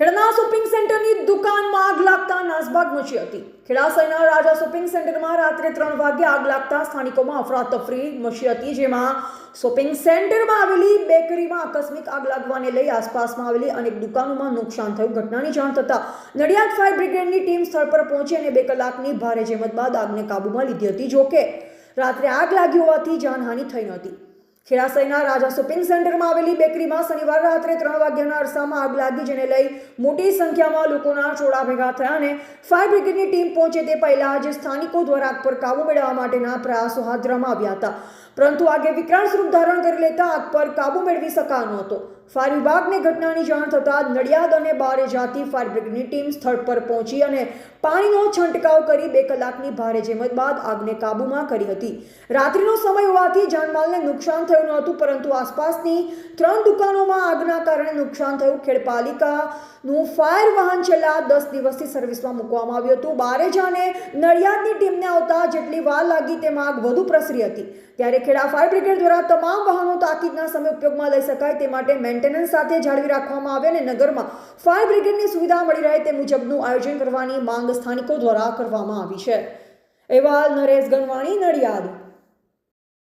ખેડાના shopping સેન્ટરની દુકાનમાં આગ લાગતા નાસભાગ મચી હતી. ખેડા શહેરના રાજા શોપિંગ સેન્ટરમાં રાત્રે ત્રણ વાગ્યે આગ લાગતા સ્થાનિકોમાં અફરાતફરી મચી હતી, જેમાં શોપિંગ સેન્ટરમાં આવેલી બેકરીમાં આકસ્મિક આગ લાગવાને લઈ આસપાસમાં આવેલી અનેક દુકાનોમાં નુકસાન થયું. ઘટનાની જાણ થતાં નડિયાદ ફાયર બ્રિગેડની ટીમ સ્થળ પર પહોંચી અને બે કલાકની ભારે જહેમત બાદ આગને કાબૂમાં લીધી હતી, જોકે રાત્રે આગ લાગી હોવાથી જાનહાનિ થઈ નહોતી ખેડા રાજા શોપિંગ સેન્ટરમાં આવેલી બેકરીમાં શનિવાર રાત્રે ત્રણ વાગ્યાના અરસામાં આગ લાગી જેને લઈ મોટી સંખ્યામાં લોકોના ટોળા ભેગા થયા અને ફાયર બ્રિગેડની ટીમ પહોંચે તે પહેલા આજે સ્થાનિકો દ્વારા આગ પર કાબુ મેળવવા માટેના પ્રયાસો હાથ ધરવામાં આવ્યા હતા. પરંતુ આગે વિકરાળ સ્વરૂપ ધારણ કરી લેતા આગ પર કાબુ મેળવી શકાયો હતો ફાયર વિભાગને ઘટનાની જાણ થતાં નડિયાદ અને બારે જાતી ફાયર બ્રિગેડની ટીમ સ્થળ પર પહોંચી અને પાણીનો છંટકાવ કરી બે કલાકની ભારે જહેમત બાદ આગને કાબૂમાં કરી હતી. રાત્રિનો સમય હોવાથી જાનમાલને નુકસાન થયું ન હતું પરંતુ આસપાસની ત્રણ દુકાનોમાં આગના કારણે નુકસાન થયું. ખેડપાલિકાનું ફાયર વાહન છેલ્લા દસ દિવસથી સર્વિસમાં મૂકવામાં આવ્યું હતું. બારેજાને નડિયાદની ટીમને આવતા જેટલી વાર લાગી તેમાં આગ વધુ પ્રસરી હતી. ત્યારે ખેડા ફાયર બ્રિગેડ દ્વારા તમામ વાહનો તાકીદના સમય ઉપયોગમાં લઈ શકાય તે માટે મેન્ટેનન્સ સાથે જાળવી રાખવામાં આવે અને નગરમાં ફાયર બ્રિગેડની સુવિધા મળી રહે તે મુજબનું આયોજન કરવાની માંગ સ્થાનિકો દ્વારા કરવામાં આવી છે. એવા નરેશ ગણવાણી, નડિયાદ.